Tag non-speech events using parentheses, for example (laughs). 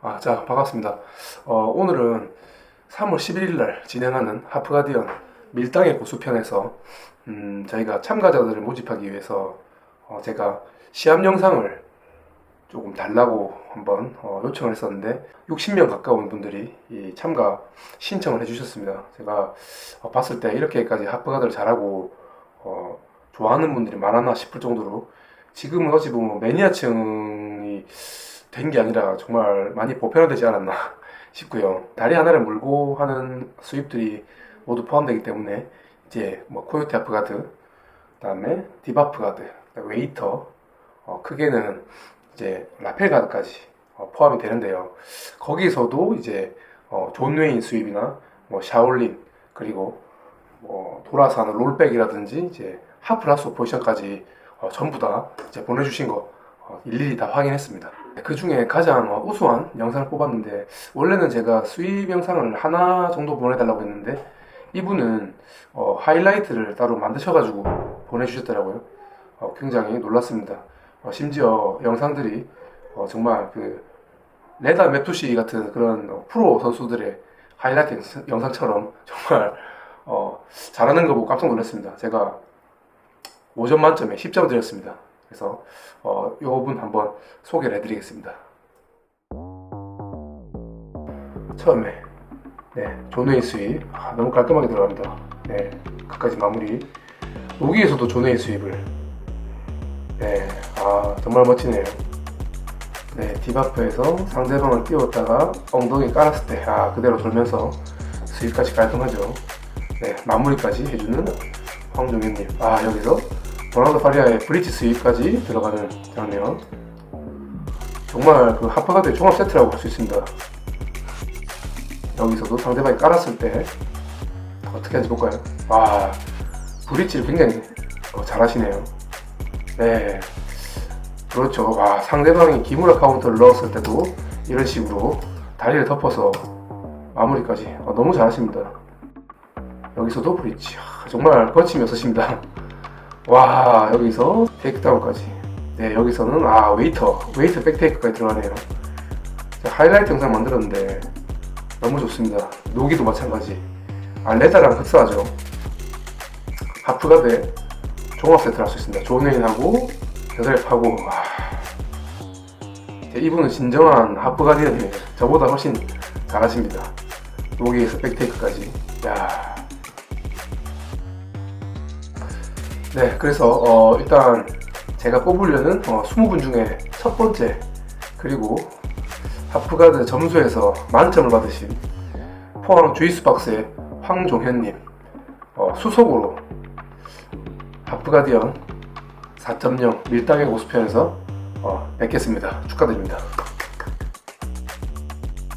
아, 자, 반갑습니다. 어, 오늘은 3월 11일 날 진행하는 하프가디언 밀당의 고수편에서 음, 저희가 참가자들을 모집하기 위해서 어, 제가 시합 영상을 조금 달라고 한번 어, 요청을 했었는데 60명 가까운 분들이 이 참가 신청을 해주셨습니다. 제가 어, 봤을 때 이렇게까지 하프가드를 잘하고 어, 좋아하는 분들이 많았나 싶을 정도로 지금은 어찌 보면 매니아층이 된 게 아니라 정말 많이 보편화되지 않았나 (laughs) 싶고요. 다리 하나를 물고 하는 수입들이 모두 포함되기 때문에 이제 뭐 코요테 아프가드, 그다음에 디바프 가드, 그다음에 웨이터, 어, 크게는 이제 라펠 가드까지 어, 포함이 되는데요. 거기서도 이제 어, 존 웨인 수입이나 뭐 샤올린 그리고 뭐 하는 롤백이라든지 이제 하프라소 포지션까지 어, 전부 다 이제 보내주신 거 어, 일일이 다 확인했습니다. 그 중에 가장 어, 우수한 영상을 뽑았는데 원래는 제가 수입 영상을 하나 정도 보내달라고 했는데 이분은 어, 하이라이트를 따로 만드셔가지고 보내주셨더라고요. 어, 굉장히 놀랐습니다. 어, 심지어 영상들이 어, 정말 그 레다 메투시 같은 그런 어, 프로 선수들의 하이라이트 영상- 영상처럼 정말 어, 잘하는 거 보고 깜짝 놀랐습니다. 제가 5점 만점에 10점 드렸습니다. 그래서 어, 요분 한번 소개를 해드리겠습니다. 처음에 네, 존웨이 수입 아, 너무 깔끔하게 들어갑니다. 네, 끝까지 마무리. 무기에서도 존웨이 수입을 네, 아 정말 멋지네요. 네, 디바프에서 상대방을 띄웠다가 엉덩이 깔았을 때, 아, 그대로 돌면서 수입까지 깔끔하죠. 네, 마무리까지 해주는 황종현님. 아, 여기서 도나도 파리아의 브릿지 수입까지 들어가는 장면. 정말 그 하프가드의 종합 세트라고 볼 수 있습니다. 여기서도 상대방이 깔았을 때 어떻게 하는지 볼까요? 와, 브릿지를 굉장히 어, 잘하시네요. 네. 그렇죠. 와, 상대방이 기무라 카운터를 넣었을 때도 이런 식으로 다리를 덮어서 마무리까지 어, 너무 잘하십니다. 여기서도 브릿지. 아, 정말 거침이 없으십니다. 와, 여기서 테이크다운까지. 네, 여기서는 아, 웨이터. 웨이터 백테이크까지 들어가네요. 제가 하이라이트 영상 만들었는데 너무 좋습니다. 노기도 마찬가지. 아, 레다랑 흡사하죠. 하프가드에 종합 세트를 할 수 있습니다. 존웨인하고 여덟하고 와. 이분은 진정한 하프가디언이에요. 저보다 훨씬 잘하십니다. 여기에서 백테이크까지. 야. 네, 그래서 어, 일단 제가 뽑으려는 어, 20분 중에 첫 번째 그리고 하프가드 점수에서 만점을 받으신 포항 주이스박스의 황종현님 어, 수속으로 하프가디언 4.0 밀당의 고수편에서 어, 뵙겠습니다. 축하드립니다.